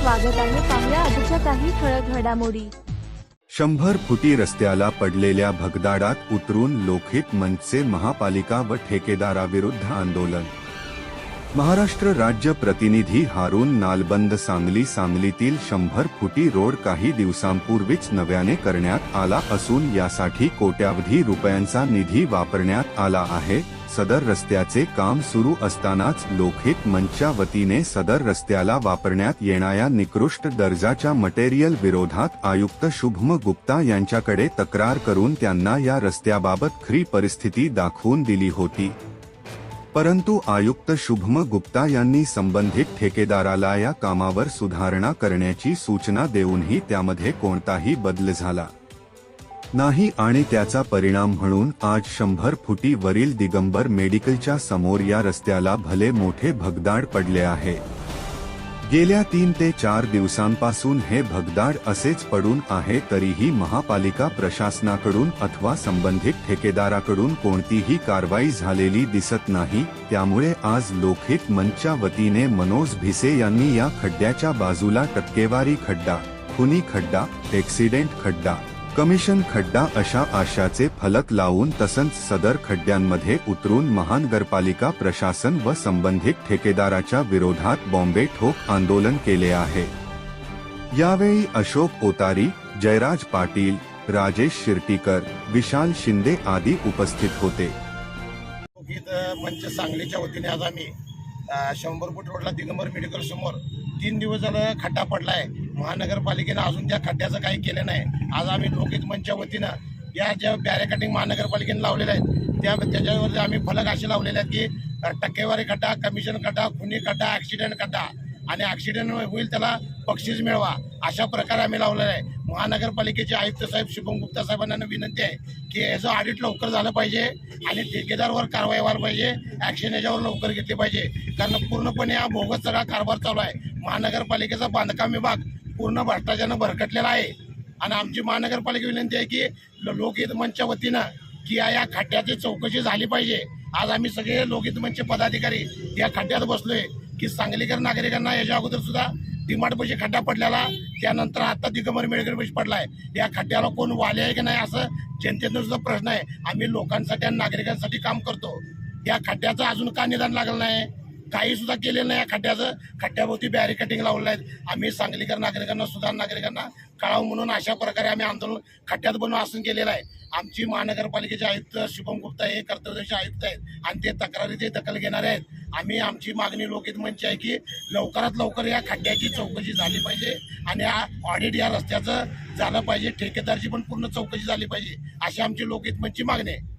स्वागत आहे पाहुया आजच्या काही ठळक घडामोडी. शंभर फुटी रस्त्याला पडलेल्या भगदाडात उतरून लोखित मंचचे महापालिका व ठेकेदाराविरुद्ध आंदोलन. महाराष्ट्र राज्य प्रतिनिधी हारून नालबंद सांगली सांगलीतील शंभर फुटी रोड काही दिवसांपूर्वीच नव्याने करण्यात आला असून यासाठी कोट्यावधी रुपयांचा निधी वापरण्यात आला आहे. सदर रस्त्याचे काम सुरू असतानाच लोकहित मंचच्या वतीने सदर रस्त्याला वापरण्यात येणाऱ्या निकृष्ट दर्जाच्या मटेरियल विरोधात आयुक्त शुभम गुप्ता यांच्याकडे तक्रार करून त्यांना या रस्त्याबाबत खरी परिस्थिती दाखवून दिली होती. परंतु आयुक्त शुभम गुप्ता यांनी संबंधित ठेकेदाराला या कामावर सुधारणा करण्याची सूचना देऊनही त्यामध्ये कोणताही बदल झाला. नाही आणि त्याचा परिणाम म्हणून आज शंभर फुटी वरील दिगंबर मेडिकलच्या समोर या रस्त्याला भले मोठे भगदाड पडले आहे. गेल्या तीन ते चार दिवसांपासून हे भगदाड असेच पडून आहे तरीही महापालिका प्रशासनाकडून अथवा संबंधित ठेकेदाराकडून कोणतीही कारवाई झालेली दिसत नाही त्यामुळे आज लोकहित मंचच्या वतीने मनोज भिसे यांनी या खड्ड्याच्या बाजूला टक्केवारी खड्डा खुनी खड्डा ऍक्सिडेंट खड्डा कमिशन खड्डा अशा आशाचे फलक लावून तसंच सदर खड्ड्यांमध्ये उतरून महानगरपालिका प्रशासन व संबंधित ठेकेदाराच्या विरोधात बॉम्बे ठोक आंदोलन केले आहे. यावेळी अशोक ओतारी जयराज पाटील राजेश शिर्टीकर विशाल शिंदे आदी उपस्थित होते. पंच सांगलीच्या वतीने आज आम्ही शंभर फूट रोडला दिगंबर मेडिकल समोर तीन दिवस झालं खड्डा पडलाय. महानगरपालिकेनं अजून त्या खड्ड्याचं काही केलं नाही. आज आम्ही लोकहित मंचच्या वतीनं या ज्या बॅरिकेटिंग महानगरपालिकेने लावलेल्या आहेत त्या त्याच्यावरती आम्ही फलक असे लावलेले आहेत की टक्केवारी कटा कमिशन कटा खुनी कटा ॲक्सिडेंट कटा. आणि ॲक्सिडेंट होईल त्याला बक्षीस मिळवा अशा प्रकारे आम्ही लावलेला आहे. महानगरपालिकेचे आयुक्त साहेब शुभम गुप्ता साहेबांना विनंती आहे की याचं ऑडिट लवकर झालं पाहिजे आणि ठेकेदारवर कारवाई व्हायला पाहिजे ॲक्शन याच्यावर लवकर घेतली पाहिजे. कारण पूर्णपणे हा बोगस सगळा कारभार चालू आहे. महानगरपालिकेचा बांधकाम विभाग पूर्ण भ्रष्टाचारानं भरकटलेला आहे. आणि आमची महानगरपालिका विनंती आहे की लोकहित मंचच्या वतीनं की या या खड्ड्याची चौकशी झाली पाहिजे. आज आम्ही सगळे लोकहित मंचचे पदाधिकारी या खड्ड्यात बसलोय की सांगलीकर नागरिकांना याच्या अगोदर सुद्धा डिमांडपाशी खड्डा पडलेला त्यानंतर आता दिगंबर मेडिकल पैसे पडलाय. या खड्ड्याला कोण वाले आहे की नाही असं जनतेचा सुद्धा प्रश्न आहे. आम्ही लोकांसाठी आणि नागरिकांसाठी काम करतो. या खड्ड्याचं अजून का निदान लागलं नाही? काही सुद्धा केलेलं नाही या खड्ड्याचं. खड्ड्याभोवती बॅरिकेटिंग लावलेलं आहेत. आम्ही सांगलीकर नागरिकांना सुद्धा नागरिकांना कळावं म्हणून अशा प्रकारे आम्ही आंदोलन खड्ड्यात बनवून आसन केलेलं आहे. आमची महानगरपालिकेचे आयुक्त शुभम गुप्ता हे कर्तव्यदर्शी आयुक्त आहेत आणि ते तक्रारीचे दखल घेणारे आहेत. आम्ही आमची मागणी लोकहित मंच आहे की लवकरात लवकर या खड्ड्याची चौकशी झाली पाहिजे आणि हा ऑडिट या रस्त्याचं झालं पाहिजे. ठेकेदारची पण पूर्ण चौकशी झाली पाहिजे अशी आमची लोकहित मंचची मागणी आहे.